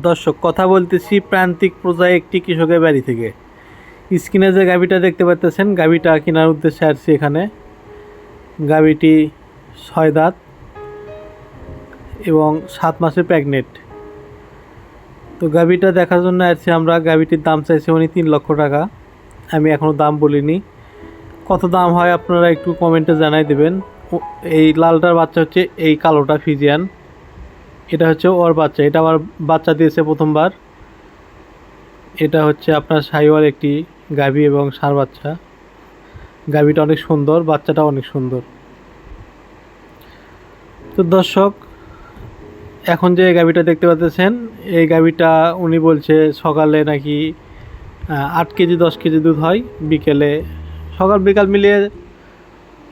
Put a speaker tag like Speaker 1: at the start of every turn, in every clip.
Speaker 1: দর্শক, কথা বলতেছি প্রান্তিক প্রজায় একটি কৃষকের বাড়ি থেকে। স্ক্রিনে যে গাভিটা দেখতে পাচ্তেছেন গাভিটা কেনার উদ্দেশ্যে আসছি এখানে। গাভিটি ছয় দাঁত এবং সাত মাসের প্রেগনেন্ট তো গাভিটা দেখার জন্য আসছি আমরা। গাভিটির দাম চাইছি উনি তিন লক্ষ টাকা। আমি এখনও দাম বলিনি। কত দাম হয় আপনারা একটু কমেন্টে জানাই দেবেন। এই লালটার বাচ্চা হচ্ছে এই কালোটা ফিজিয়ান এটা হচ্ছে ওর বাচ্চা, এটা আমার বাচ্চা দিয়েছে প্রথমবার। এটা হচ্ছে আপনার সাইওয়ার একটি গাভী এবং সার বাচ্চা। গাভীটা অনেক সুন্দর, বাচ্চাটা অনেক সুন্দর। তো দর্শক, এখন যে গাভীটা দেখতে পাচ্ছেন, এই গাভীটা উনি বলছে সকালে নাকি আট কেজি, দশ কেজি দুধ হয়, বিকেলে সকাল বিকাল মিলিয়ে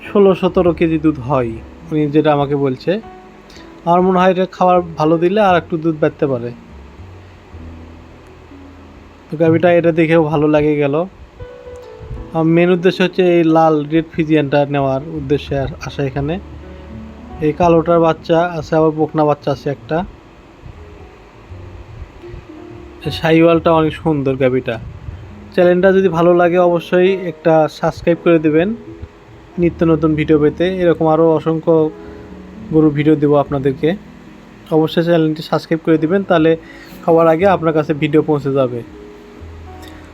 Speaker 1: ষোলো সতেরো কেজি দুধ হয়, উনি যেটা আমাকে বলছে। আমার মনে হয় এটা খাবার ভালো দিলে আর একটু দুধ বাড়তে পারে। তো গাভিটা এটা দেখেও ভালো লাগে গেল। মেন উদ্দেশ্য হচ্ছে এই লাল রেড ফিজিয়ানটা নেওয়ার উদ্দেশ্যে আসা এখানে। এই কালোটার বাচ্চা আছে, আবার বকনা বাচ্চা আছে একটা। সাইওয়ালটা অনেক সুন্দর গাভিটা। চ্যানেলটা যদি ভালো লাগে অবশ্যই একটা সাবস্ক্রাইব করে দেবেন। নিত্য নতুন ভিডিও পেতে। এরকম আরও অসংখ্য গরুর ভিডিও দেবো আপনাদেরকে। অবশ্যই চ্যানেলটি সাবস্ক্রাইব করে দিবেন, তাহলে সবার আগে আপনার কাছে ভিডিও পৌঁছে যাবে।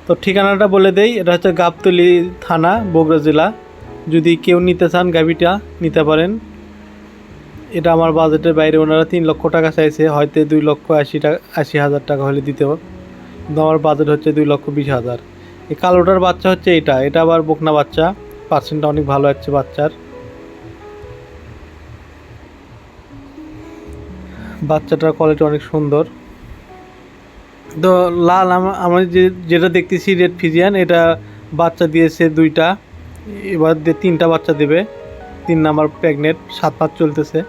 Speaker 1: তো ঠিকানাটা বলে দেই, এটা হচ্ছে গাবতলি থানা, বগুড়া জেলা। যদি কেউ নিতে চান গাভিটা, নিতে পারেন। এটা আমার বাজেটের বাইরে ওনারা তিন লক্ষ টাকা চাইছে, হয়তো দুই লক্ষ আশি টাকা, আশি হাজার টাকা হলে দিতেও কিন্তু আমার বাজেট হচ্ছে দুই লক্ষ বিশ হাজার। এই কালোটার বাচ্চা হচ্ছে এটা এটা আবার বকনা বাচ্চা পার্সেন্টটা অনেক ভালো আছে বাচ্চার। বাচ্চাটার কোয়ালিটি অনেক সুন্দর। তো লাল, আমা- আমি যে, যেটা দেখতেছি রেড ফিজিয়ান এটা বাচ্চা দিয়েছে দুইটা। এবার তিনটা বাচ্চা দেবে। তিন নাম্বার প্রেগনেন্ট সাত মাস চলতেছে।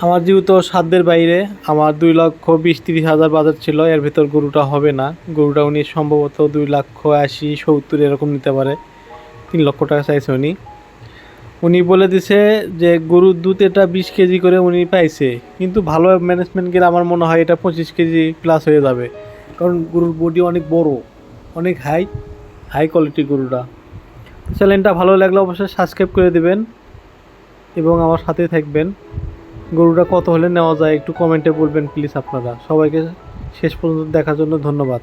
Speaker 1: আমার যেহেতু সাধ্যের বাইরে, আমার দুই লক্ষ বিশ তিরিশ হাজার বাজার ছিল, এর ভিতর গরুটা হবে না। গরুটা উনি সম্ভবত দুই লক্ষ আশি সত্তর এরকম নিতে পারে। তিন লক্ষ টাকা চাইছে উনি। উনি বলে দিছে যে গরুর দুধ এটা বিশ কেজি করে উনি পাইছে। কিন্তু ভালো ম্যানেজমেন্ট গেলে আমার মনে হয় এটা পঁচিশ কেজি প্লাস হয়ে যাবে। কারণ গরুর বডি অনেক বড়, অনেক হাই হাই কোয়ালিটি গরুটা। চ্যানেলটা ভালো লাগলে অবশ্যই সাবস্ক্রাইব করে দেবেন এবং আমার সাথে থাকবেন। গরুটা কত হলে নেওয়া যায় একটু কমেন্টে বলবেন প্লিজ আপনারা। সবাইকে শেষ পর্যন্ত দেখার জন্য ধন্যবাদ।